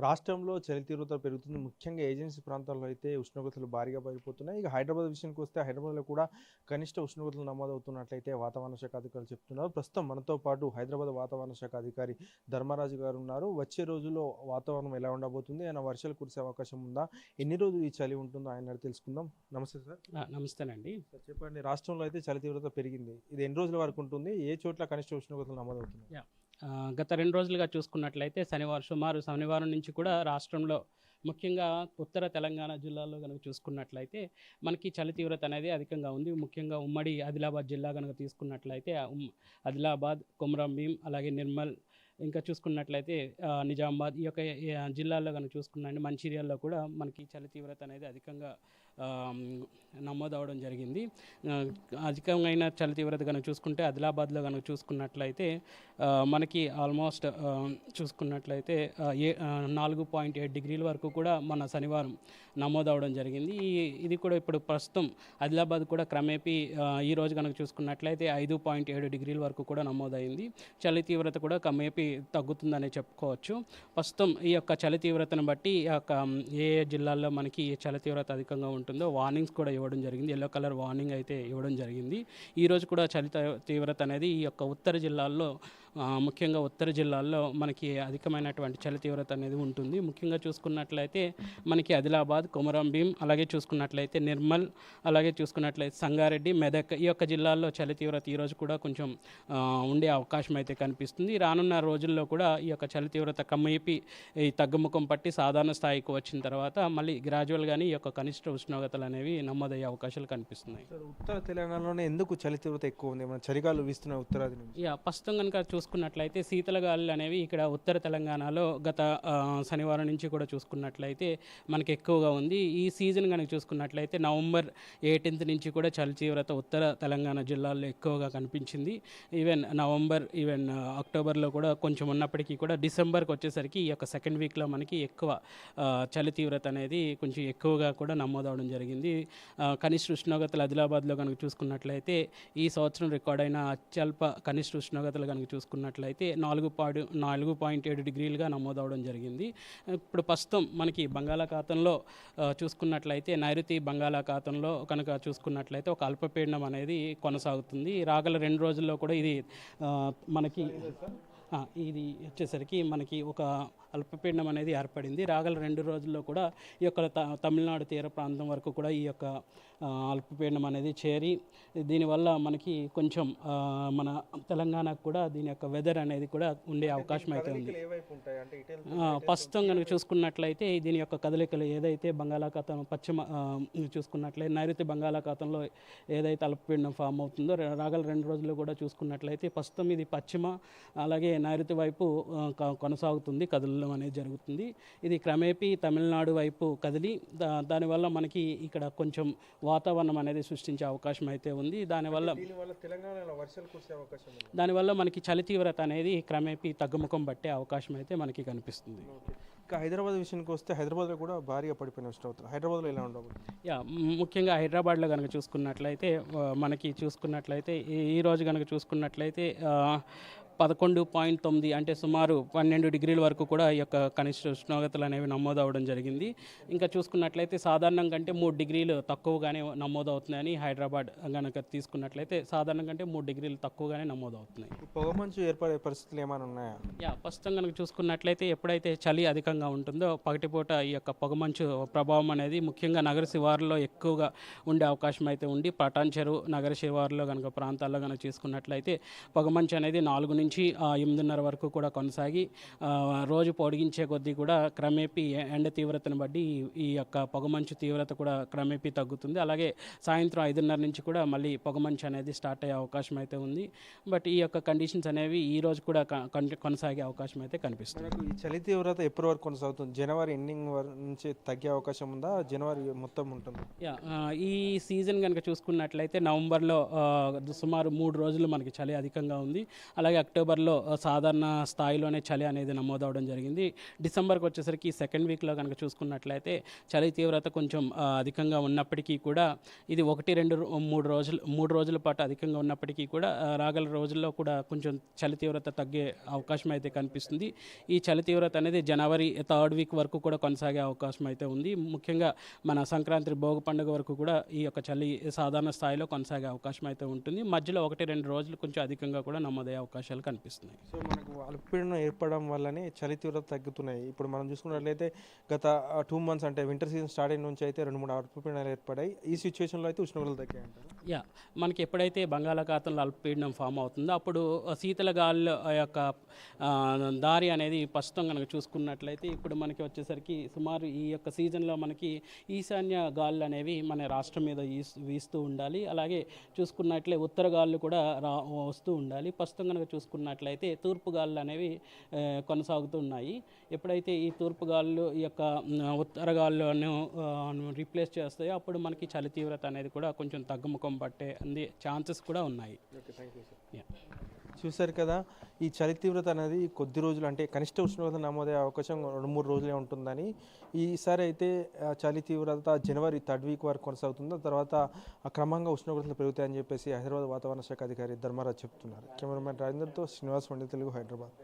రాష్ట్రంలో చలి తీవ్రత పెరుగుతుంది. ముఖ్యంగా ఏజెన్సీ ప్రాంతాల్లో అయితే ఉష్ణోగ్రతలు భారీగా పడిపోతున్నాయి. ఇక హైదరాబాద్ విషయానికి వస్తే హైదరాబాద్లో కూడా కనిష్ట ఉష్ణోగ్రతలు నమోదవుతున్నట్లయితే వాతావరణ శాఖ అధికారులు చెప్తున్నారు. ప్రస్తుతం మనతో పాటు హైదరాబాద్ వాతావరణ శాఖ అధికారి ధర్మరాజు గారు ఉన్నారు. వచ్చే రోజుల్లో వాతావరణం ఎలా ఉండబోతుంది? ఆయన వర్షాలు కురిసే అవకాశం ఉందా? ఎన్ని రోజులు ఈ చలి ఉంటుందో ఆయన తెలుసుకుందాం. నమస్తే సార్. నమస్తేనండి. చెప్పండి. రాష్ట్రంలో అయితే చలి తీవ్రత పెరిగింది. ఇది ఎన్ని రోజుల వరకు ఉంటుంది? ఏ చోట్ల కనిష్ట ఉష్ణోగ్రతలు నమోదవుతున్నాయి? గత రెండు రోజులుగా చూసుకున్నట్లయితే శనివారం సుమారు శనివారం నుంచి కూడా రాష్ట్రంలో ముఖ్యంగా ఉత్తర తెలంగాణ జిల్లాలో కనుక చూసుకున్నట్లయితే మనకి చలి తీవ్రత అనేది అధికంగా ఉంది. ముఖ్యంగా ఉమ్మడి ఆదిలాబాద్ జిల్లా కనుక తీసుకున్నట్లయితే ఆదిలాబాద్ కొమరం భీం అలాగే నిర్మల్ ఇంకా చూసుకున్నట్లయితే నిజామాబాద్ ఈ యొక్క జిల్లాల్లో కనుక చూసుకున్నాండి మంచిర్యాల్లో కూడా మనకి చలి తీవ్రత అనేది అధికంగా నమోదవడం జరిగింది. అధికమైన చలి తీవ్రత కనుక చూసుకుంటే ఆదిలాబాద్లో కనుక చూసుకున్నట్లయితే మనకి ఆల్మోస్ట్ చూసుకున్నట్లయితే ఏ నాలుగు పాయింట్ ఏడు డిగ్రీల వరకు కూడా మన శనివారం నమోదవడం జరిగింది. ఈ ఇది కూడా ఇప్పుడు ప్రస్తుతం ఆదిలాబాద్ కూడా క్రమేపీ ఈ రోజు కనుక చూసుకున్నట్లయితే ఐదు పాయింట్ ఏడు డిగ్రీల వరకు కూడా నమోదైంది. చలి తీవ్రత కూడా క్రమేపీ తగ్గుతుందని చెప్పుకోవచ్చు. ప్రస్తుతం ఈ యొక్క చలి తీవ్రతను బట్టి ఈ యొక్క ఏ ఏ జిల్లాల్లో మనకి చలి తీవ్రత అధికంగా ఉంటుందో వార్నింగ్స్ కూడా ఇవ్వడం జరిగింది. ఎల్లో కలర్ వార్నింగ్ అయితే ఇవ్వడం జరిగింది. ఈరోజు కూడా చలి తీవ్రత అనేది ఈ యొక్క ఉత్తర జిల్లాల్లో ముఖ్యంగా ఉత్తర జిల్లాల్లో మనకి అధికమైనటువంటి చలి తీవ్రత అనేది ఉంటుంది. ముఖ్యంగా చూసుకున్నట్లయితే మనకి ఆదిలాబాద్ కొమరం భీం అలాగే చూసుకున్నట్లయితే నిర్మల్ అలాగే చూసుకున్నట్లయితే సంగారెడ్డి మెదక్ ఈ యొక్క జిల్లాల్లో చలి తీవ్రత ఈ రోజు కూడా కొంచెం ఉండే అవకాశం అయితే కనిపిస్తుంది. రానున్న రోజుల్లో కూడా ఈ యొక్క చలి తీవ్రత కమ్మయిపి ఈ తగ్గుముఖం పట్టి సాధారణ స్థాయికి వచ్చిన తర్వాత మళ్ళీ గ్రాడ్యువల్గానే ఈ యొక్క కనిష్ట ఉష్ణోగ్రతలు అనేవి నమోదయ్యే అవకాశాలు కనిపిస్తున్నాయి. ఉత్తర తెలంగాణలోనే ఎందుకు చలి తీవ్రత ఎక్కువ ఉంది? మన చలిగాలు వీస్తున్నాయి ఉత్తరాది ప్రస్తుతం కనుక చూసుకున్నట్లయితే శీతల గాలులు అనేవి ఇక్కడ ఉత్తర తెలంగాణలో గత శనివారం నుంచి కూడా చూసుకున్నట్లయితే మనకి ఎక్కువగా ఉంది. ఈ సీజన్ కనుక చూసుకున్నట్లయితే నవంబర్ ఎయిటీన్త్ నుంచి కూడా చలి తీవ్రత ఉత్తర తెలంగాణ జిల్లాల్లో ఎక్కువగా కనిపించింది. ఈవెన్ నవంబర్ ఈవెన్ అక్టోబర్లో కూడా కొంచెం ఉన్నప్పటికీ కూడా డిసెంబర్కి వచ్చేసరికి ఈ యొక్క సెకండ్ వీక్లో మనకి ఎక్కువ చలి తీవ్రత అనేది కొంచెం ఎక్కువగా కూడా నమోదవడం జరిగింది. కనిష్ట ఉష్ణోగ్రతలు ఆదిలాబాద్లో కనుక చూసుకున్నట్లయితే ఈ సంవత్సరం రికార్డ్ అయిన అత్యల్ప కనిష్ట ఉష్ణోగ్రతలు కనుక చూసుకున్నట్లయితే చూసుకున్నట్లయితే నాలుగు పాడు నాలుగు పాయింట్ ఏడు డిగ్రీలుగా నమోదవడం జరిగింది. ఇప్పుడు ప్రస్తుతం మనకి బంగాళాఖాతంలో చూసుకున్నట్లయితే నైరుతి బంగాళాఖాతంలో కనుక చూసుకున్నట్లయితే ఒక అల్పపీడనం అనేది కొనసాగుతుంది. రాగల రెండు రోజుల్లో కూడా ఇది మనకి ఇది వచ్చేసరికి మనకి ఒక అల్పపీడనం అనేది ఏర్పడింది. రాగల రెండు రోజుల్లో కూడా ఈ యొక్క త- తమిళనాడు తీర ప్రాంతం వరకు కూడా ఈ యొక్క అల్పపీడనం అనేది చేరి దీనివల్ల మనకి కొంచెం మన తెలంగాణకు కూడా దీని యొక్క వెదర్ అనేది కూడా ఉండే అవకాశం అయితే ఉంది. ప్రస్తుతం కనుక చూసుకున్నట్లయితే దీని యొక్క కదలికలు ఏదైతే బంగాళాఖాతం పశ్చిమ చూసుకున్నట్లయితే నైరుతి బంగాళాఖాతంలో ఏదైతే అల్పపీడనం ఫామ్ అవుతుందో రాగల రెండు రోజుల్లో కూడా చూసుకున్నట్లయితే ప్రస్తుతం ఇది పశ్చిమ అలాగే నైరుతి వైపు ఆ, క- కదలడం అనేది జరుగుతుంది. ఇది క్రమేపీ తమిళనాడు వైపు కదిలి దా దానివల్ల మనకి ఇక్కడ కొంచెం వాతావరణం అనేది సృష్టించే అవకాశం అయితే ఉంది. దానివల్ల దీనివల్ల మనకి చలి తీవ్రత అనేది క్రమేపీ తగ్గుముఖం పట్టే అవకాశం అయితే మనకి కనిపిస్తుంది. ఇంకా హైదరాబాద్ విషయానికి వస్తే హైదరాబాద్లో కూడా భారీగా పడిపోయిన ఉష్ణోగ్రతలు. హైదరాబాద్లో ఎలా ఉండబోతుంది యా ముఖ్యంగా హైదరాబాద్లో కనుక చూసుకున్నట్లయితే మనకి చూసుకున్నట్లయితే ఈ- రోజు కనుక చూసుకున్నట్లయితే పదకొండు పాయింట్ తొమ్మిది అంటే సుమారు పన్నెండు డిగ్రీల వరకు కూడా ఈ యొక్క కనిష్ట ఉష్ణోగ్రతలు అనేవి నమోదవడం జరిగింది. ఇంకా చూసుకున్నట్లయితే సాధారణం కంటే మూడు డిగ్రీలు తక్కువగానే నమోదవుతున్నాయని హైదరాబాద్ కనుక తీసుకున్నట్లయితే సాధారణం కంటే మూడు డిగ్రీలు తక్కువగానే నమోదవుతున్నాయి. పొగమంచు ఏర్పడే పరిస్థితులు ఏమైనా ఉన్నాయా? యా ప్రస్తుతం కనుక చూసుకున్నట్లయితే ఎప్పుడైతే చలి అధికంగా ఉంటుందో పగటిపూట ఈ యొక్క పొగమంచు ప్రభావం అనేది ముఖ్యంగా నగర శివారులో ఎక్కువగా ఉండే అవకాశం అయితే ఉండి పటాన్ చెరువు నగర శివారులో కనుక ప్రాంతాల్లో కనుక చూసుకున్నట్లయితే పొగమంచు అనేది నాలుగు నుంచి ఆ, ఎనిమిదిన్నర వరకు కూడా కొనసాగి రోజు పొడిగించే కొద్దీ కూడా క్రమేపీ ఎండ తీవ్రతను బట్టి ఈ- యొక్క పొగమంచు తీవ్రత కూడా క్రమేపీ తగ్గుతుంది. అలాగే సాయంత్రం ఐదున్నర నుంచి కూడా మళ్ళీ పొగమంచు అనేది స్టార్ట్ అయ్యే అవకాశం అయితే ఉంది. బట్ ఈ యొక్క కండిషన్స్ అనేవి ఈ రోజు కూడా కొనసాగే అవకాశం అయితే కనిపిస్తుంది. ఈ చలి తీవ్రత ఎప్పటి వరకు కొనసాగుతుంది? జనవరి ఎండింగ్ నుంచి తగ్గే అవకాశం ఉందా? జనవరి మొత్తం ఉంటుంది. ఈ సీజన్ కనుక చూసుకున్నట్లయితే నవంబర్లో సుమారు మూడు రోజులు మనకి చలి అధికంగా ఉంది. అలాగే అక్టోబర్ అక్టోబర్లో సాధారణ స్థాయిలోనే చలి అనేది నమోదవడం జరిగింది. డిసెంబర్కి వచ్చేసరికి సెకండ్ వీక్లో కనుక చూసుకున్నట్లయితే చలి తీవ్రత కొంచెం అధికంగా ఉన్నప్పటికీ కూడా ఇది ఒకటి రెండు మూడు రోజులు మూడు రోజుల పాటు అధికంగా ఉన్నప్పటికీ కూడా రాగల రోజుల్లో కూడా కొంచెం చలి తీవ్రత తగ్గే అవకాశం అయితే కనిపిస్తుంది. ఈ చలి తీవ్రత అనేది జనవరి థర్డ్ వీక్ వరకు కూడా కొనసాగే అవకాశం అయితే ఉంది. ముఖ్యంగా మన సంక్రాంతి భోగి పండుగ వరకు కూడా ఈ యొక్క చలి సాధారణ స్థాయిలో కొనసాగే అవకాశం అయితే ఉంటుంది. మధ్యలో ఒకటి రెండు రోజులు కొంచెం అధికంగా కూడా నమోదయ్యే అవకాశాలు కనిపిస్తున్నాయి. సో మనకు అల్పపీడనం ఏర్పడడం వల్లనే చలి తీవ్రత తగ్గుతున్నాయి. ఇప్పుడు మనం చూసుకున్నట్లయితే గత టూ మంత్స్ అంటే వింటర్ సీజన్ స్టార్ట్ అయిన నుంచి అయితే రెండు మూడు అల్పపీడనాలు ఏర్పడాయి. ఈ సిచ్యువేషన్లో అయితే ఉష్ణోగ్రతలు తగ్గాయి యా మనకి ఎప్పుడైతే బంగాళాఖాతంలో అల్పపీడనం ఫామ్ అవుతుందో అప్పుడు శీతల గాలి యొక్క దారి అనేది ప్రస్తుతం కనుక చూసుకున్నట్లయితే ఇప్పుడు మనకి వచ్చేసరికి సుమారు ఈ యొక్క సీజన్లో మనకి ఈశాన్య గాలులు అనేవి మన రాష్ట్రం మీద వీస్తూ ఉండాలి. అలాగే చూసుకున్నట్లే ఉత్తర గాలులు కూడా రా వస్తూ ఉండాలి. ప్రస్తుతం కనుక చూసుకున్నట్లయితే తూర్పు గాలులు అనేవి ఆ, కొనసాగుతూ ఉన్నాయి ఎప్పుడైతే ఈ తూర్పు గాలులు ఈ యొక్క మ్, ఉత్తర గాలులను రీప్లేస్ చేస్తాయో అప్పుడు మనకి చలి తీవ్రత అనేది కూడా కొంచెం తగ్గుముఖం పట్టే అంది ఛాన్సెస్ కూడా ఉన్నాయి. చూశారు కదా ఈ చలి తీవ్రత అనేది కొద్ది రోజులు అంటే కనిష్ట ఉష్ణోగ్రత నమోదే అవకాశం రెండు మూడు రోజులే ఉంటుందని. ఈసారి అయితే చలి తీవ్రత జనవరి థర్డ్ వీక్ వరకు కొనసాగుతుంది తర్వాత క్రమంగా ఉష్ణోగ్రతలు పెరుగుతాయని చెప్పేసి హైదరాబాద్ వాతావరణ శాఖ అధికారి ధర్మరాజ్ చెప్తున్నారు. కెమెరామెన్ రాజేందర్తో శ్రీనివాస్ వండి తెలుగు హైదరాబాద్.